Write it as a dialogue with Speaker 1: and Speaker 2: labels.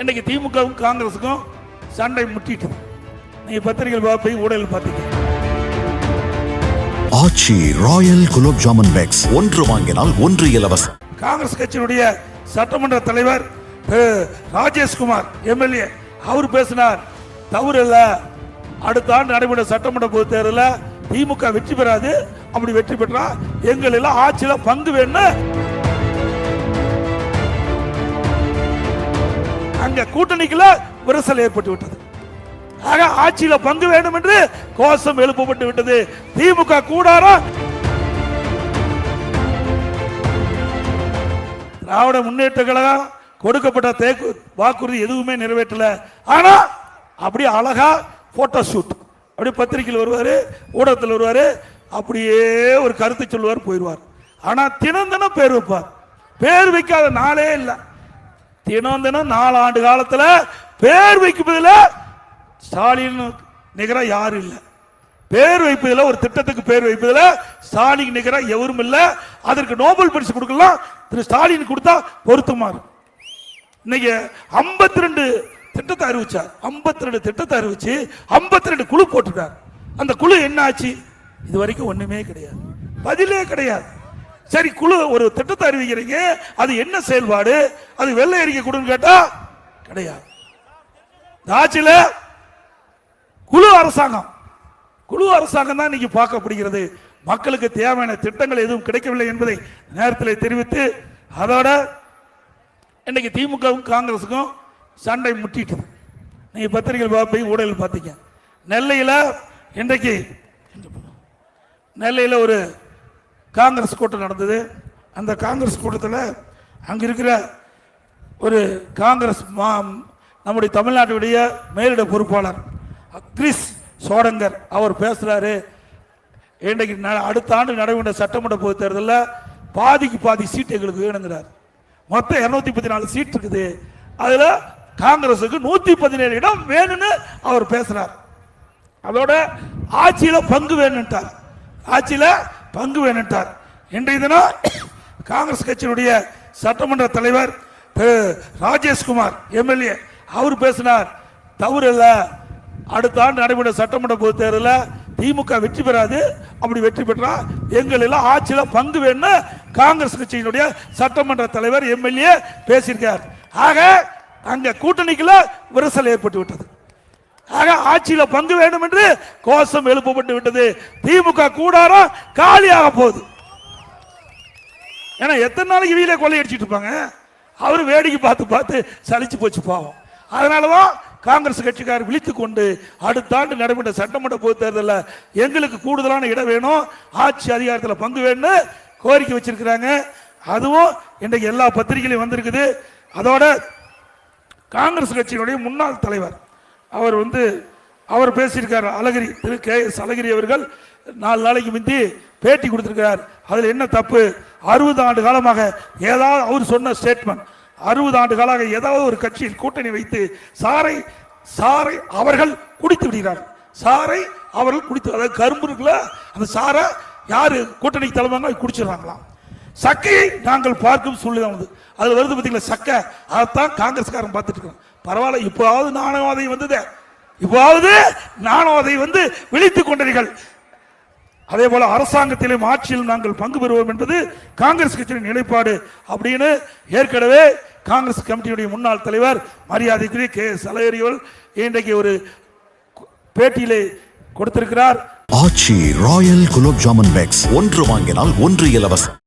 Speaker 1: இன்னைக்கு திமுகவும் காங்கிரஸுக்கும் சண்டை முட்டிட்டு. நீங்க பத்திரிகைகள் போய் ஊடகம் பார்த்தீங்க
Speaker 2: ஆச்சி ராயல் குலோப் ஜாமுன் பேக்ஸ். ஒன்று வாங்கினால் ஒன்று இலவசம்.
Speaker 1: காங்கிரஸ் கட்சியினுடைய சட்டமன்ற தலைவர் ராஜேஷ்குமார் எம்எல்ஏ அவர் பேசினார். தவறு இல்ல அடுத்த ஆண்டு நடைபெற சட்டமன்ற பொதுத் தேர்தலில் திமுக வெற்றி பெறாது. அப்படி வெற்றி பெற்றா எங்கள் எல்லாம் ஆட்சியில பங்கு வேணும் அங்க கூட்டணிக்குள்ள விரிசல் ஏற்பட்டு விட்டது. ஆக ஆட்சியில பங்கு வேண்டும் என்று கோஷம் எழுப்பப்பட்டு விட்டது. திமுக கூடாரம். திராவிட முன்னேற்ற கழகம் கொடுக்கப்பட்ட தேக்கு வாக்குறுதி எதுவுமே நிறைவேற்றல. ஆனா அப்படியே அழகா போட்டோ ஷூட் அப்படியே பத்திரிகையில் வருவாரு ஊடகத்தில் வருவாரு அப்படியே ஒரு கருத்து சொல்லுவார் போயிடுவார். ஆனா தினம் தினம் பேர் வைப்பார். பேர் வைக்காத நாளே இல்லை. தினம் தினம் நாலு ஆண்டு காலத்தில் பேர் வைப்பதில் ஸ்டாலின் நிகராக யாரும் இல்லை. பேர் வைப்பதில் ஒரு திட்டத்துக்கு பேர் வைப்பதில் ஸ்டாலின் நிகராக எவரும் இல்லை. அதற்கு நோபல் பரிசு கொடுக்கலாம். திரு ஸ்டாலின் கொடுத்தா பொருத்தமா இருக்கும். இன்னைக்கு 52 ரெண்டு திட்டத்தை அறிவிச்சார். 52 ரெண்டு திட்டத்தை அறிவிச்சு 52 ரெண்டு குழு போட்டுட்டார் அந்த குழு என்ன ஆச்சு? இது வரைக்கும் ஒண்ணுமே கிடையாது. பதிலே கிடையாது. சரி குழு ஒரு திட்டத்தை அறிவிக்கிறீங்க. அது என்ன செயல்பாடு? அது வெள்ளை அறிக்கை கொடுன்னு கேட்டா கிடையாது. ஆட்சியில் குழு அரசாங்கம் குழு அரசாங்கம் தான் இன்னைக்கு பார்க்கப்படுகிறது. மக்களுக்கு தேவையான திட்டங்கள் எதுவும் கிடைக்கவில்லை என்பதை நேரத்தில் தெரிவித்து அதோட இன்னைக்கு திமுகவும் காங்கிரஸுக்கும் சண்டை முட்டிட்டு நீங்க பத்திரிகை பார்ப்பீங்க ஊடகில் பார்த்தீங்க நெல்லையில் இன்றைக்கு நெல்லையில் ஒரு காங்கிரஸ் கூட்டம் நடந்தது. அந்த காங்கிரஸ் கூட்டத்தில் அங்கே இருக்கிற ஒரு காங்கிரஸ் மா நம்முடைய தமிழ்நாட்டுடைய மேலிட பொறுப்பாளர் கிறிஸ் சோடங்கர் அவர் பேசுகிறாரு இன்றைக்கு ந- அடுத்த ஆண்டு நடைபெற்ற சட்டமன்ற பொது தேர்தலில் பாதிக்கு பாதி சீட்டு எங்களுக்கு வேணுங்கிறார். மொத்தம் இரநூத்தி முப்பத்தி நாலு சீட் இருக்குது. அதில் காங்கிரஸுக்கு நூற்றி பதினேழு இடம் வேணும்னு அவர் பேசுகிறார் அதோட ஆட்சியில் பங்கு வேணுன்ட்டார் ஆட்சியில் பங்கு வேணும்ட்டார். இன்றைய தினம் காங்கிரஸ் கட்சியினுடைய சட்டமன்ற தலைவர் திரு ராஜேஷ்குமார் எம்எல்ஏ அவர் பேசினார். தவறு இல்லை அடுத்த ஆண்டு நடைபெற சட்டமன்ற பொது தேர்தலில் திமுக வெற்றி பெறாது. அப்படி வெற்றி பெற்றா எங்கள் எல்லாம் ஆட்சியில் பங்கு வேணும்னு காங்கிரஸ் கட்சியினுடைய சட்டமன்ற தலைவர் எம்எல்ஏ பேசியிருக்கார். ஆக அங்க கூட்டணிக்குள்ள விரசல் ஏற்பட்டு விட்டது ஆக ஆட்சியில பங்கு வேண்டும் என்று கோஷம் எழுப்பப்பட்டு விட்டது. திமுக கூடாரம் காலியாக போகுது. ஏன்னா எத்தனை நாளைக்கு வீல கொள்ளையடிச்சிட்டு இருப்பாங்க? அவர் வேடிக்கை பார்த்து பார்த்து சலிச்சு போச்சு பாவம். அதனாலதான் காங்கிரஸ் கட்சிக்காரர் விழித்து கொண்டு அடுத்த ஆண்டு நடைபெற்ற சட்டமன்ற பொது தேர்தலில் எங்களுக்கு கூடுதலான இடம் வேணும் ஆட்சி அதிகாரத்தில் பங்கு வேணும்னு கோரிக்கை வச்சிருக்கிறாங்க. அதுவும் இன்றைக்கு எல்லா பத்திரிகையிலையும் வந்திருக்குது. அதோட காங்கிரஸ் கட்சியினுடைய முன்னாள் தலைவர் அவர் வந்து அவர் பேசியிருக்கார் அழகிரி திரு கே எஸ் அழகிரி அவர்கள் நாலு நாளைக்கு முந்தி பேட்டி கொடுத்துருக்கிறார். அதில் என்ன தப்பு? அறுபது ஆண்டு காலமாக ஏதாவது அவர் சொன்ன ஸ்டேட்மெண்ட் அறுபது ஆண்டு காலமாக ஏதாவது ஒரு கட்சியில் கூட்டணி வைத்து சாரை சாரை அவர்கள் குடித்து விடுகிறார் சாரை அவர்கள் குடித்து அதாவது கரும்பு இருக்குல்ல அந்த சாரை யார் கூட்டணிக்கு தலைவங்க குடிச்சிடுறாங்களாம். சக்கையை நாங்கள் பார்க்கும் சூழ்நிலை வந்து அது. வருது பார்த்தீங்களா சக்கை. அதைத்தான் காங்கிரஸ்காரன் பார்த்துட்டு இருக்கிறோம் பரவாயில்ல இப்போவாவது நாணவாதை வந்தது. இப்போவாவது நாணவாதை வந்து விழித்துக் கொண்டீர்கள். அதே போல அரசாங்கத்திலும் ஆட்சியிலும் நாங்கள் பங்கு பெறுவோம் என்பது காங்கிரஸ் கட்சியின் நிலைப்பாடு அப்படின்னு ஏற்கனவே காங்கிரஸ் கமிட்டியுடைய முன்னாள் தலைவர் மரியாதைக்குரிய கே எஸ் அழகிரி இன்றைக்கு ஒரு பேட்டியிலே கொடுத்திருக்கிறார்.
Speaker 2: ஆட்சி ராயல் குலோப் ஜாமன் பேக்ஸ் ஒன்று வாங்கினால் ஒன்று இலவசம்.